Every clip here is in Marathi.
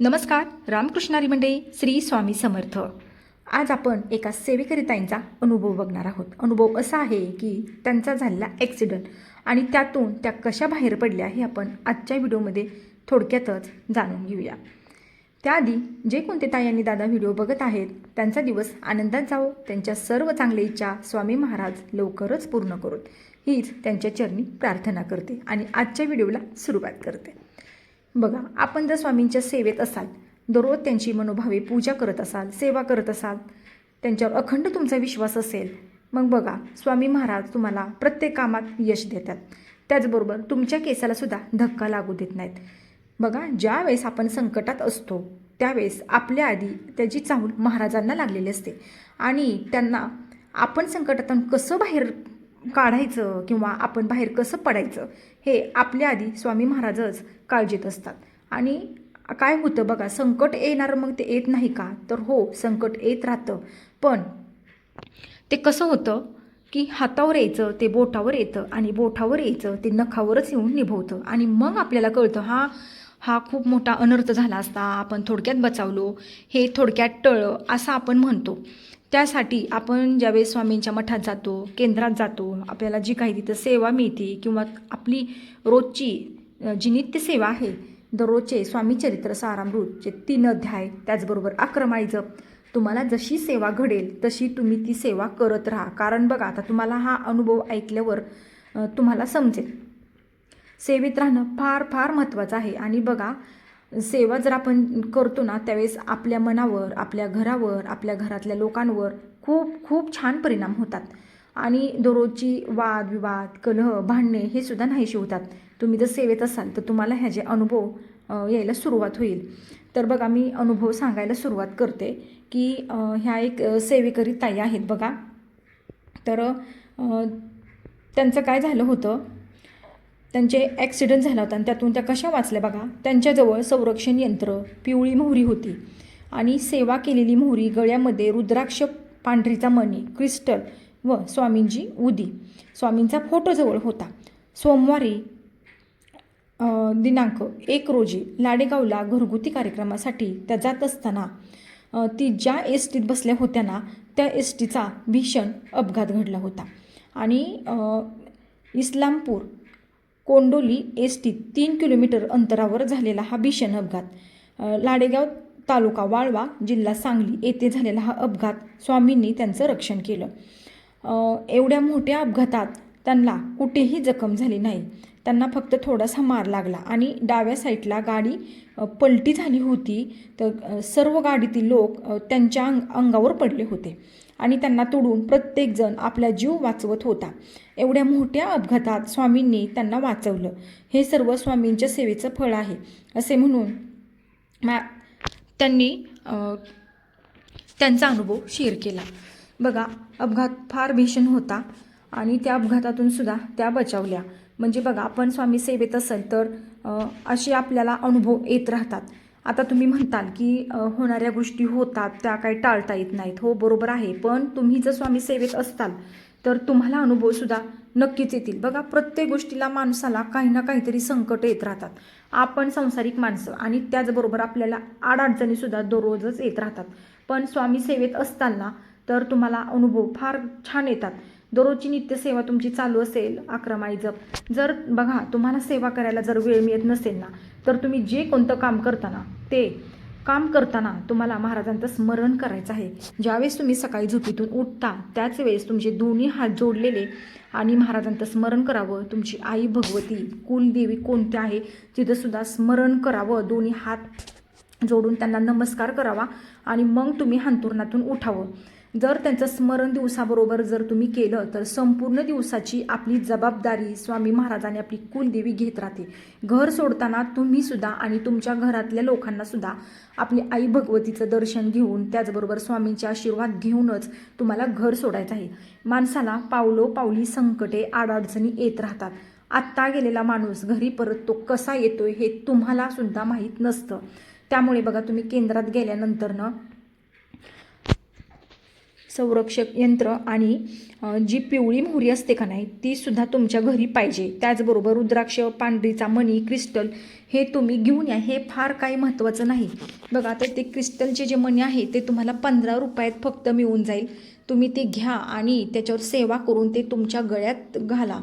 नमस्कार रामकृष्णारी मंडळी श्री स्वामी समर्थ. आज आपण एका सेवेकरिताईंचा अनुभव बघणार आहोत. अनुभव असा आहे की त्यांचा झालेला ॲक्सिडंट आणि त्यातून त्या कशा बाहेर पडल्या हे आपण आजच्या व्हिडिओमध्ये थोडक्यातच जाणून घेऊया. त्याआधी जे कोणते ताई आणि दादा व्हिडिओ बघत आहेत त्यांचा दिवस आनंदात जावो त्यांच्या सर्व चांगल्या इच्छा स्वामी महाराज लवकरच पूर्ण करोत. हीच त्यांच्या चरणी प्रार्थना करते आणि आजच्या व्हिडिओला सुरुवात करते. बघा आपण जर स्वामींच्या सेवेत असाल दररोज त्यांची मनोभावे पूजा करत असाल सेवा करत असाल त्यांच्यावर अखंड तुमचा विश्वास असेल मग बघा स्वामी महाराज तुम्हाला प्रत्येक कामात यश देतात. त्याचबरोबर तुमच्या केसालासुद्धा धक्का लागू देत नाहीत. बघा ज्यावेळेस आपण संकटात असतो त्यावेळेस आपल्या आधी त्याची चाहूल महाराजांना लागलेली असते. आणि त्यांना आपण संकटातून कसं बाहेर काढायचं किंवा आपण बाहेर कसं पडायचं हे आपल्या आधी स्वामी महाराजच काळजीत असतात. आणि काय होतं बघा संकट येणार मग ते येत नाही का? तर हो संकट येत राहतं. पण ते कसं होतं की हातावर यायचं ते बोटावर येतं आणि बोटावर यायचं ते नखावरच येऊन निभवतं. आणि मग आपल्याला कळतं हा हा खूप मोठा अनर्थ झाला असता आपण थोडक्यात बचावलो हे थोडक्यात टळ असं आपण म्हणतो. त्यासाठी आपण ज्यावेळेस स्वामींच्या मठात जातो केंद्रात जातो आपल्याला जी काही तिथं सेवा मिळते किंवा आपली रोजची जी जी नित्यसेवा आहे दररोजचे स्वामी चरित्र सारामृतचे तीन अध्याय त्याचबरोबर अक्रमाळी जप तुम्हाला जशी सेवा घडेल तशी तुम्ही ती सेवा करत राहा. कारण बघा आता तुम्हाला हा अनुभव ऐकल्यावर तुम्हाला समजेल. सेवेत राहणं फार फार महत्त्वाचं आहे. आणि बघा सेवा जर आपण करतो ना त्यावेळेस आपल्या मनावर आपल्या घरावर आपल्या घरातल्या लोकांवर खूप खूप छान परिणाम होतात. आणि दररोजची वाद विवाद कलह भांडणे हे सुद्धा नाहीशी होतात. तुम्ही जर सेवेत असाल तर तुम्हाला ह्याचे अनुभव यायला सुरुवात होईल. तर बघा मी अनुभव सांगायला सुरुवात करते की ह्या एक सेवेकरी ताई आहेत बघा. तर त्यांचं काय झालं होतं? त्यांचे ॲक्सिडेंट झाला होता आणि त्यातून त्या कशा वाचल्या बघा? त्यांच्याजवळ संरक्षण यंत्र पिवळी मोहरी होती आणि सेवा केलेली मोहरी गळ्यामध्ये रुद्राक्ष पांढरीचा मणी क्रिस्टल व स्वामींची उदी. स्वामींचा फोटोजवळ होता. सोमवारी दिनांक एक रोजी लाडेगावला घरगुती कार्यक्रमासाठी त्या जात असताना ती ज्या एस टीत बसल्या होत्या ना त्या एस टीचा भीषण अपघात घडला होता. आणि इस्लामपूर कोंडोली एस टी तीन किलोमीटर अंतरावर झालेला हा भीषण अपघात. लाडेगाव तालुका वाळवा जिल्हा सांगली येथे झालेला हा अपघात स्वामींनी त्यांचं रक्षण केलं. एवढ्या मोठ्या अपघातात त्यांना कुठेही जखम झाली नाही. त्यांना फक्त थोडासा मार लागला आणि डाव्या साईडला गाडी पलटी झाली होती. तर सर्व गाडीतील लोक त्यांच्या अंग अंगावर पडले होते. आणि त्यांना तोडून प्रत्येकजण आपला जीव वाचवत होता. एवढ्या मोठ्या अपघातात स्वामींनी त्यांना वाचवलं. हे सर्व स्वामींच्या सेवेचं फळ आहे असे म्हणून मा त्यांनी त्यांचा अनुभव शेअर केला. बघा अपघात फार भीषण होता आणि त्या अपघातातून सुद्धा त्या बचावल्या. म्हणजे बघा आपण स्वामी सेवेत असेल तर असे आपल्याला अनुभव येत राहतात. आता तुम्ही म्हणताल की होणाऱ्या गोष्टी होतात त्या काही टाळता येत नाहीत. हो बरोबर आहे. पण तुम्ही जर स्वामी सेवेत असताल तर तुम्हाला अनुभवसुद्धा नक्कीच येतील. बघा प्रत्येक गोष्टीला माणसाला काही ना काहीतरी संकट येत राहतात. आपण संसारिक माणसं आणि त्याचबरोबर आपल्याला आडअडचणीसुद्धा दररोजच येत राहतात. पण स्वामी सेवेत असताना तर तुम्हाला अनुभव फार छान येतात. दररोजची नित्यसेवा तुमची चालू असेल अक्रमाई जप. जर बघा तुम्हाला सेवा करायला जर वेळ मिळत नसेल ना तर तुम्ही जे कोणतं काम करताना ते काम करताना तुम्हाला महाराजांचं स्मरण करायचं आहे. ज्यावेळेस तुम्ही सकाळी झोपेतून उठता त्याच वेळेस तुमचे दोन्ही हात जोडलेले आणि महाराजांचं स्मरण करावं. तुमची आई भगवती कुलदेवी कोणती आहे तिथंसुद्धा स्मरण करावं. दोन्ही हात जोडून त्यांना नमस्कार करावा आणि मग तुम्ही हांतुरणातून उठावं. जर त्यांचं स्मरण दिवसाबरोबर जर तुम्ही केलं तर संपूर्ण दिवसाची आपली जबाबदारी स्वामी महाराजांनी आपली कुलदेवी घेत राहते. घर सोडताना तुम्ही सुद्धा आणि तुमच्या घरातल्या लोकांना सुद्धा आपली आई भगवतीचं दर्शन घेऊन त्याचबरोबर स्वामींचे आशीर्वाद घेऊनच तुम्हाला घर सोडायचं आहे. माणसाला पावलो पावली संकटे आडाअडचणी येत राहतात. आत्ता गेलेला माणूस घरी परत तो कसा येतोय हे तुम्हाला सुद्धा माहीत नसतं. त्यामुळे बघा तुम्ही केंद्रात गेल्यानंतरनं संरक्षक यंत्र आणि जी पिवळी मोहरी असते का नाही ती सुद्धा तुमच्या घरी पाहिजे. त्याचबरोबर रुद्राक्ष पांढरीचा मणी क्रिस्टल हे तुम्ही घेऊन या. हे फार काही महत्त्वाचं नाही. बघा आता ते क्रिस्टलचे जे मणी आहे ते तुम्हाला पंधरा रुपयात फक्त मिळून जाईल. तुम्ही ते घ्या आणि त्याच्यावर सेवा करून ते तुमच्या गळ्यात घाला.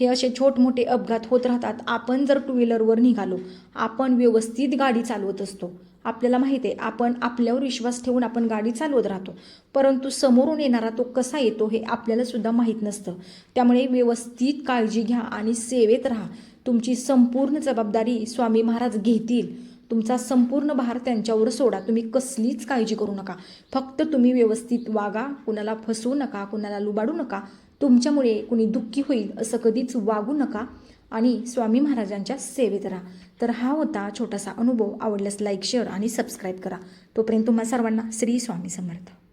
हे असे छोटमोठे अपघात होत राहतात. आपण जर टू व्हीलरवर निघालो आपण व्यवस्थित गाडी चालवत असतो. आपल्याला माहिती आहे आपण आपल्यावर विश्वास ठेवून आपण गाडी चालवत राहतो. परंतु समोरून येणारा तो कसा येतो हे आपल्यालासुद्धा माहीत नसतं. त्यामुळे व्यवस्थित काळजी घ्या आणि सेवेत राहा. तुमची संपूर्ण जबाबदारी स्वामी महाराज घेतील. तुमचा संपूर्ण भार त्यांच्यावर सोडा. तुम्ही कसलीच काळजी करू नका. फक्त तुम्ही व्यवस्थित वागा. कुणाला फसवू नका कुणाला लुबाडू नका. तुमच्यामुळे कुणी दुःखी होईल असं कधीच वागू नका. आणि स्वामी महाराजांच्या सेवेत राहा. तर हा होता छोटासा अनुभव. आवडल्यास लाईक शेअर आणि सबस्क्राईब करा. तोपर्यंत तुम्हा सर्वांना श्री स्वामी समर्थ.